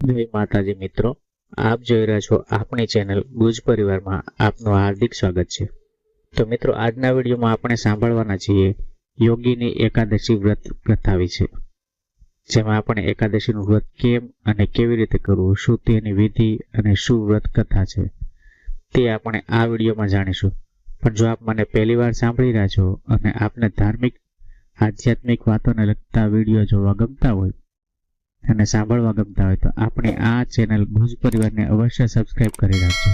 જય માતાજી મિત્રો, આપ જોઈ રહ્યા છો આપણી ચેનલ ગુજ પરિવારમાં આપનું હાર્દિક સ્વાગત છે. તો મિત્રો, આજના વિડીયોમાં આપણે સાંભળવાના છીએ યોગીની એકાદશી વ્રત પ્રથા વિશે, જેમાં આપણે એકાદશીનું વ્રત કેમ અને કેવી રીતે કરવું, શું તેની વિધિ અને શું વ્રત કથા છે, તે આપણે આ વિડીયોમાં જાણીશું. પણ જો આપ મને પહેલી વાર સાંભળી રહ્યા છો અને આપને ધાર્મિક, આધ્યાત્મિક વાતોને લગતા વીડિયો જોવા ગમતા હોય અને સાંભળવા ગમતા હોય તો આપણી આ ચેનલ ભુજ પરિવારને અવશ્ય સબસ્ક્રાઇબ કરી રાખજો.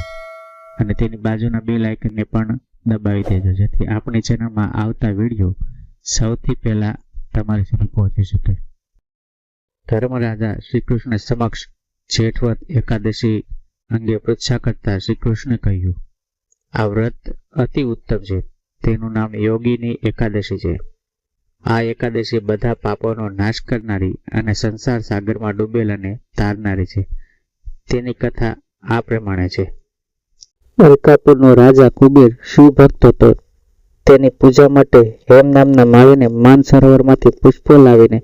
અને તેની બાજુના બે લાઇકનને પણ દબાવી દેજો, જેથી આપણી ચેનલમાં આવતા વીડિયો સૌથી પહેલા તમારી સુધી પહોંચી શકે. ધર્મરાજા શ્રીકૃષ્ણ સમક્ષ જેઠવત એકાદશી અંગે પૃચ્છા કરતા શ્રીકૃષ્ણે કહ્યું, આ વ્રત અતિ ઉત્તમ છે. તેનું નામ યોગીની એકાદશી છે. આ એકાદશી બધા પાપોનો નાશ કરનારી અને સંસાર સાગરમાં ડૂબેલાને તારનારી છે. તેની કથા આ પ્રમાણે છે. અલકાપુરનો રાજા કુબેર શિવ ભક્ત હતો તેની પૂજા માટે હેમ નામના માળીને માન સરોવરમાંથી પુષ્પો લાવીને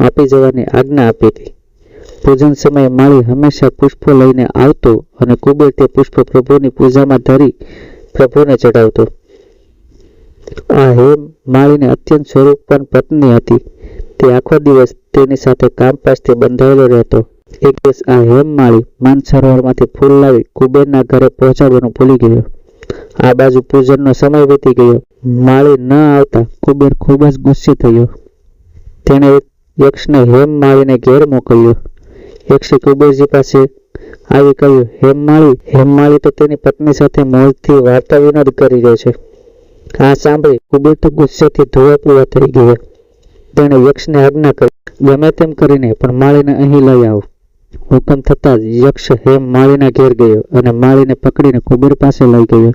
આપી જવાની આજ્ઞા આપી હતી. પૂજન સમયે માળી હંમેશા પુષ્પો લઈને આવતો અને કુબેર તે પુષ્પ પ્રભુની પૂજામાં ધરી પ્રભુને હેમ માળીને અત્યંત સ્વરૂપવાન પત્ની હતી. તે આખો દિવસ તેની સાથે કામકાજથી બંધાયેલો રહેતો. એક દિવસ આ હેમ માળી માન સરોવરમાંથી ફૂલ લાવી કુબેરના ઘરે પહોંચાડવાનું ભૂલી ગયો. આ બાજુ પૂજનનો સમય વીતી ગયો. માળી ન આવતા કુબેર ખૂબ જ ગુસ્સે થયો. તેણે યક્ષને હેમ માળીને ઘેર મોકલ્યો. યક્ષે કુબેરજી પાસે આવી કહ્યું, હેમ માળી હેમ માળી તો તેની પત્ની સાથે મોજથી વાર્તા વિનોદ કરી રહ્યો છે. આ સાંભળી કુબેર તો ગુસ્સેથી ધોવા પીવા થઈ ગયા. તેણે યક્ષને આજ્ઞા કરી, ગમે તેમ કરીને પણ માળીને અહીં લઈ આવો. હુકમ થતાં જ યક્ષ હેમ માળીના ઘેર ગયો અને માળીને પકડીને કુબેર પાસે લઈ ગયો.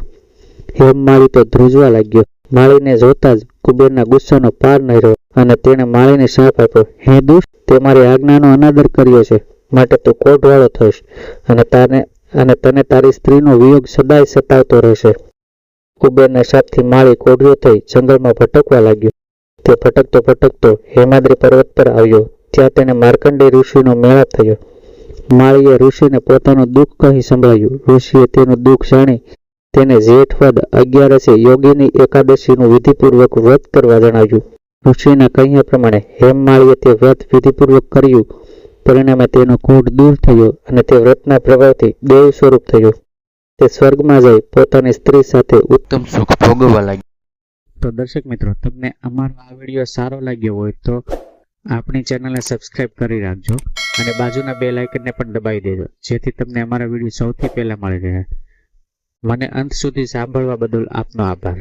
હેમ માળી તો ધ્રુજવા લાગ્યો. માળીને જોતા જ કુબેરના ગુસ્સાનો પાર ન રહ્યો અને તેણે માળીને શાપ આપ્યો, હે દુષ્ટ તે મારી આજ્ઞાનો અનાદર કર્યો છે. માટે તું કોઢવાળો થઈશ અને તારે અને તને તારી સ્ત્રીનો વિયોગ સદાય સતાવતો રહેશે. કુબેરના શાપથી માળી કોઢિયો થઈ જંગલમાં ભટકવા લાગ્યો. તે ભટકતો ભટકતો હેમાદ્રી પર્વત પર આવ્યો. ત્યાં તેને માર્કંડેય ઋષિનો મેળાપ થયો. માળીએ ઋષિને પોતાનું દુઃખ કહી સંભળાયું. ઋષિએ તેનું દુઃખ જાણી તેને જેઠવદ અગિયારસે યોગીની એકાદશીનું વિધિપૂર્વક વ્રત કરવા જણાવ્યું. ઋષિના કહ્યા પ્રમાણે હેમમાળીએ તે વ્રત વિધિપૂર્વક કર્યું. પરિણામે તેનો કોઢ દૂર થયો અને તે વ્રતના પ્રભાવથી દેવ સ્વરૂપ થયો. તે સ્વર્ગમાં જઈ પોતાની સ્ત્રી સાથે ઉત્તમ સુખ ભોગવવા લાગ્યો. તો દર્શક મિત્રો, તમને અમારો આ વીડિયો સારો લાગ્યો હોય તો આપણી ચેનલને સબસ્ક્રાઇબ કરી રાખજો અને બાજુના બે લાઇકનને પણ દબાવી દેજો, જેથી તમને અમારા વીડિયો સૌથી પહેલાં મળી રહે. મને અંત સુધી સાંભળવા બદલ આપનો આભાર.